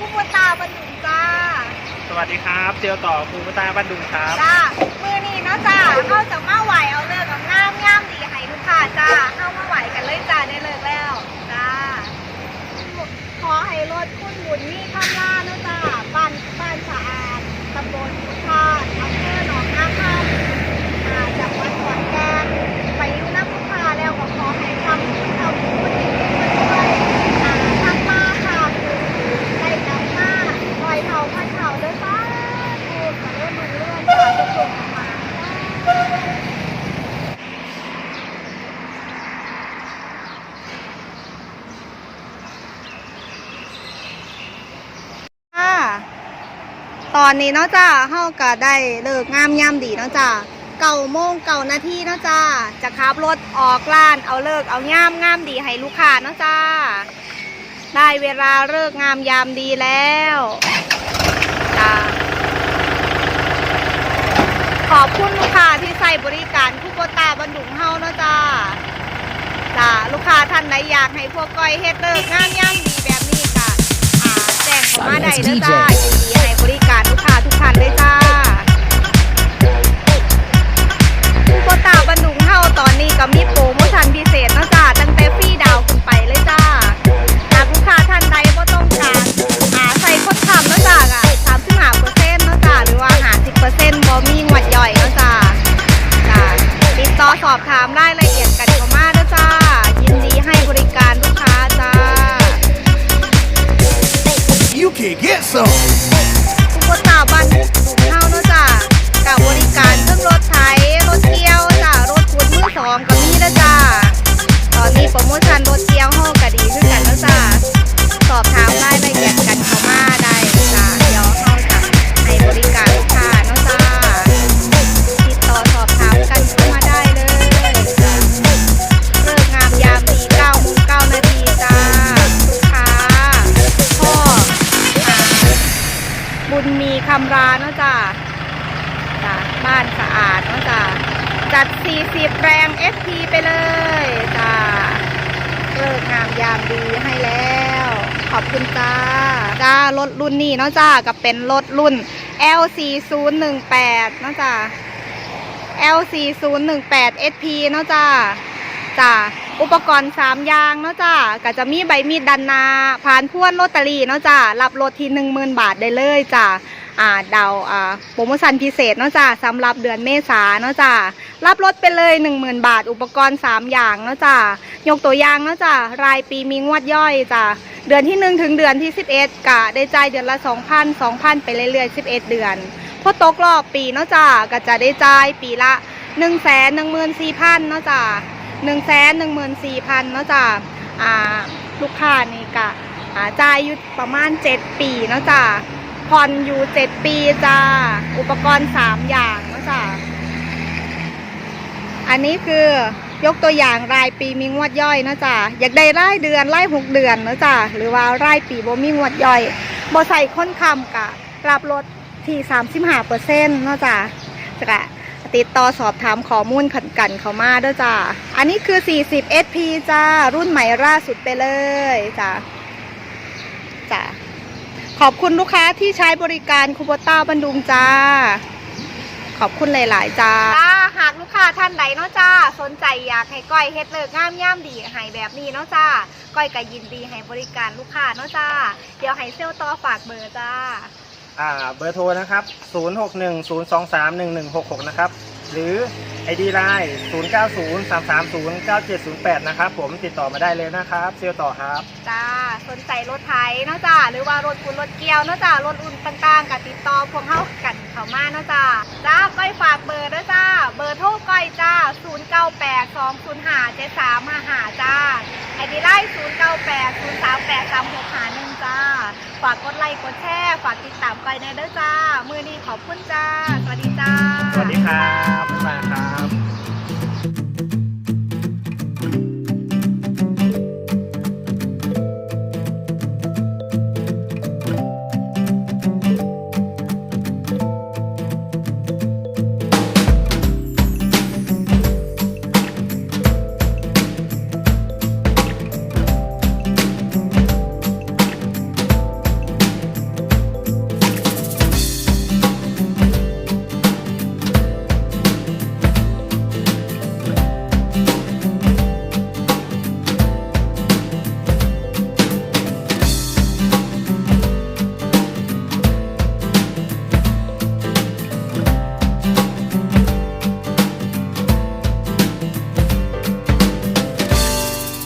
คู่บัวตาบรรลุงจ้าสวัสดีครับ เจียวต่อครูปตาบ้านดุงครับ จ้ามือนี้เนาะจ้าเข้าจากมาไหวเอาเลิกกับงามย่ามดีให้ลูกค้าจ้าเข้ามาไหวกันเลยจ้าได้เลิกแล้วจ้า ขอให้รถคุณหมุนมีคำล่าเนาะจ้าบ้านบ้านสะอาดตำบลพุทธาอำเภอหนองนาคำอ่าจังหวัดขอนแก่นไปอยู่น้ำพุทธาแล้วก็ขอให้ทำบุญทำบุญด้วยอ่าทำมาค่ะได้กลับมาปล่อยเท่าพันเท่าเด้อจ้าถูกกับเรื่องมือเลื่อนจ้าทุกคนออกมาจ้า ค่ะ ตอนนี้เนาะจ้าเฮาก็ได้เลิกงามยามดีเนาะจ้าเก่าโมงเก่านาทีเนาะจ้าจะขับรถออกร้านเอาเลิกเอาย่ามงามดีให้ลูกค้าเนาะจ้า ได้เวลาเลิกงามยามดีแล้วจ้าขอบคุณลูกค้าที่ใส่บริการคุกโบตาบันดุงเฮาเนาะจ้าจ้าลูกค้าท่านไหนอยากให้พวกก้อยเฮ็ดเลิกงามยามดี มาได้เด้อจ้ายินดีให้บริการลูกค้าทุกท่านเลยจ้าำราเนาะจ้าจ้ะบ้านสะอาดเนาะจ้ะจัด 40 แรง FP ไปเลยจ้ะเลิกงามยามดีให้แล้ว ขอบคุณจ้าจ้ารถรุ่นนี้เนาะจ้ากับเป็นรถรุ่น L4018 เนาะจ้า L4018 SP เนาะจ้าจ้าอุปกรณ์3อย่างเนาะจ้าก็จะมีใบมีดดันนา ผ่านพ่วนลอตเตอรี่เนาะจ้ารับรถที่10,000บาทได้เลยจ้า อ่าเดาอ่าโปรโมชั่นพิเศษเนาะจ้าสำหรับเดือนเมษาเนาะจ้ารับรถไปเลย 10,000 บาท อุปกรณ์ 3 อย่างเนาะจ้ายกตัวอย่างเนาะจ้ารายปีมีงวดย่อยจ้าเดือนที่ 1 ถึงเดือนที่ 11กะได้จ่ายเดือนละ 2,000 2,000 ไปเรื่อยๆ 11 เดือนพอตกรอบปีเนาะจ้าก็จะได้จ่ายปีละ 1 1 4 0 0 0เนาะจ้า1 1 4 0 0 0เนาะจ้าอ่าลูกค้านี่กะจ่ายอยู่ประมาณ 7 ปีเนาะจ้า ผ่อนอยู่เจ็ดปีจ้า อุปกรณ์สามอย่างนะจ้าอันนี้คือยกตัวอย่างรายปีมีงวดย่อยนะจ้าอยากได้รายเดือนรายหกเดือนนะจ้าหรือว่ารายปีบ่มีงวดย่อยบ่ใส่ค้นคำกะรับรถที่สามสิบห้าเปอร์เซ็นต์นะจ้าจะกะติดต่อสอบถามข้อมูลขันกันเขามาด้วยจ้า อันนี้คือ 40 SP จ้า รุ่นใหม่ล่าสุดไปเลยจ้าจ้า ขอบคุณลูกค้าที่ใช้บริการคูโบต้าบันดุงจ้า ขอบคุณหลาย ๆ จ้า จ้าหากลูกค้าท่านใดเนาะจ้า สนใจอยากให้ก้อยเฮ็ดเลิกงามย่ามดีให้แบบนี้เนาะจ้า ก้อยก็ยินดีให้บริการลูกค้าเนาะจ้า เดี๋ยวให้เซลล์ต่อฝากเบอร์จ้า อ่าเบอร์โทรนะครับ 0610231166 นะครับ หรือ ID Line 0903309708 นะครับผมติดต่อมาได้เลยนะครับ เซียวต่อครับ จ้าสนใจรถไถเนาะจ้าหรือว่ารถคุณรถเกี่ยวเนาะจ้ารถอุ่นต่างๆกับติดต่อพวกเฮากันเข้ามาเนาะจ้าจ้าก้อยฝากเบอร์ด้วยจ้า เบอร์โทรก้อยจ้า 0982057355จ้าไอดีไลน์0980383651จ้า ฝากกดไลค์กดแชร์ฝากติดตามก้อยในเด้อจ้า มือนี้ขอบคุณจ้า สวัสดีจ้า สวัสดีครับ มากครับ